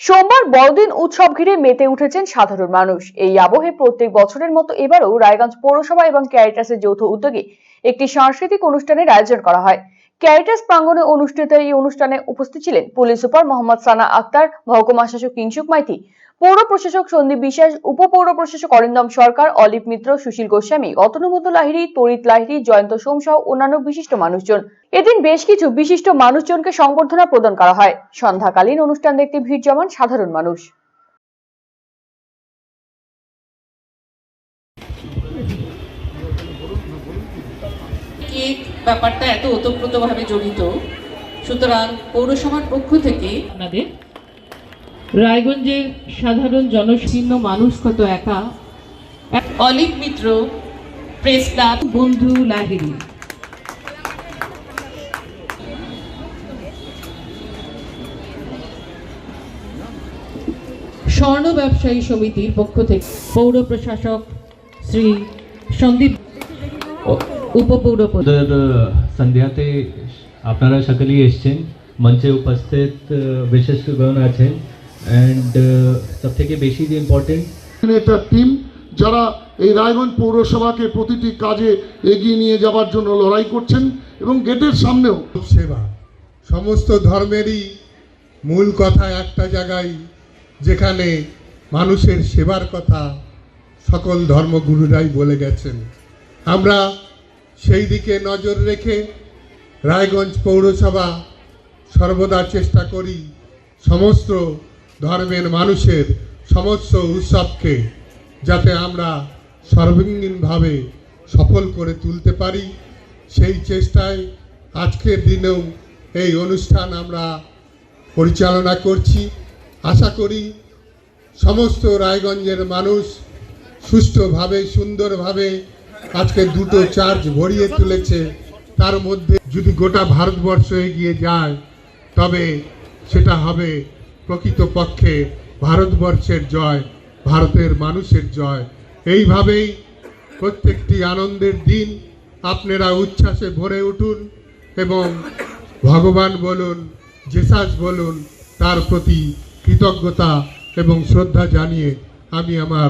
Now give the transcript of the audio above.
সোমবার বড়দিন উৎসব ঘিরে মেতে উঠেছেন সাধারণ মানুষ। এই আবহে প্রত্যেক বছরের মতো এবারও রায়গঞ্জ পৌরসভা এবং ক্যারিটাসের যৌথ উদ্যোগে একটি সাংস্কৃতিক অনুষ্ঠানের আয়োজন করা হয়। ক্যারিটাস প্রাঙ্গণে অনুষ্ঠিত এই অনুষ্ঠানে উপস্থিত ছিলেন পুলিশ সুপার মোহাম্মদ সানা আক্তার, মহকুমা শাসক কিংসুক মাইতি, পৌর প্রশাসক সন্দীপ বিশ্বাস, উপপৌর প্রশাসক অরিন্দম সরকার, অলিপ মিত্র, সুশীল গোস্বামী অতনুমত লাহিড়ী, তরিত লাহিড়ী, জয়ন্ত সোম সহ অন্যান্য বিশিষ্ট মানুষজন। এদিন বেশ কিছু বিশিষ্ট মানুষজনকে সংবর্ধনা প্রদান করা হয়। সন্ধ্যাকালীন অনুষ্ঠান দেখতে ভিড় জমান সাধারণ মানুষ। কেক ব্যাপারটা এত ওতপ্রোতভাবে জড়িত, সুতরাং পৌরসভার পক্ষ থেকে আপনাদের, রায়গঞ্জের সাধারণ জনশীর্ণ মানুষ কত একা? অলিভ মিত্র, প্রেস ক্লাব, বন্ধু লাহিড়ী। স্বর্ণ ব্যবসায়ী সমিতির পক্ষ থেকে পৌর প্রশাসক শ্রী সন্দীপ উপপৌর প্রধান ওদের সন্ধ্যাতে আপনারা সকলেই এসছেন মঞ্চে উপস্থিত আহ, বিশেষগণ আছেন অ্যান্ড সব থেকে বেশি যে ইম্পর্টেন্ট একটা টিম যারা এই রায়গঞ্জ পৌরসভাকে প্রতিটি কাজে এগিয়ে নিয়ে যাওয়ার জন্য লড়াই করছেন এবং গেটের সামনেও। সেবা। সমস্ত ধর্মেরই মূল কথা একটা জায়গায় যেখানে মানুষের সেবার কথা সকল ধর্মগুরুরাই বলে গেছেন। আমরা সেই দিকে নজর রেখে রায়গঞ্জ পৌরসভা সর্বদা চেষ্টা করি সমস্ত ধর্মের মানুষের, সমস্ত উৎসবকে যাতে আমরা সর্বাঙ্গীনভাবে সফল করে তুলতে পারি। সেই চেষ্টায় আজকের দিনেও এই অনুষ্ঠান আমরা পরিচালনা করছি। আশা করি সমস্ত রায়গঞ্জের মানুষ সুষ্ঠুভাবে, সুন্দরভাবে আজকে দুটো চার্জ ভরিয়ে তুলেছে। তার মধ্যে যদি গোটা ভারতবর্ষ এগিয়ে যায়, তবে সেটা হবে প্রকৃতপক্ষে ভারতবর্ষের জয়, ভারতের মানুষের জয়। এইভাবেই প্রত্যেকটি আনন্দের দিন আপনারা উচ্ছ্বাসে ভরে উঠুন এবং ভগবান বলুন জেসাস বলুন, তার প্রতি কৃতজ্ঞতা এবং শ্রদ্ধা জানিয়ে আমি আমার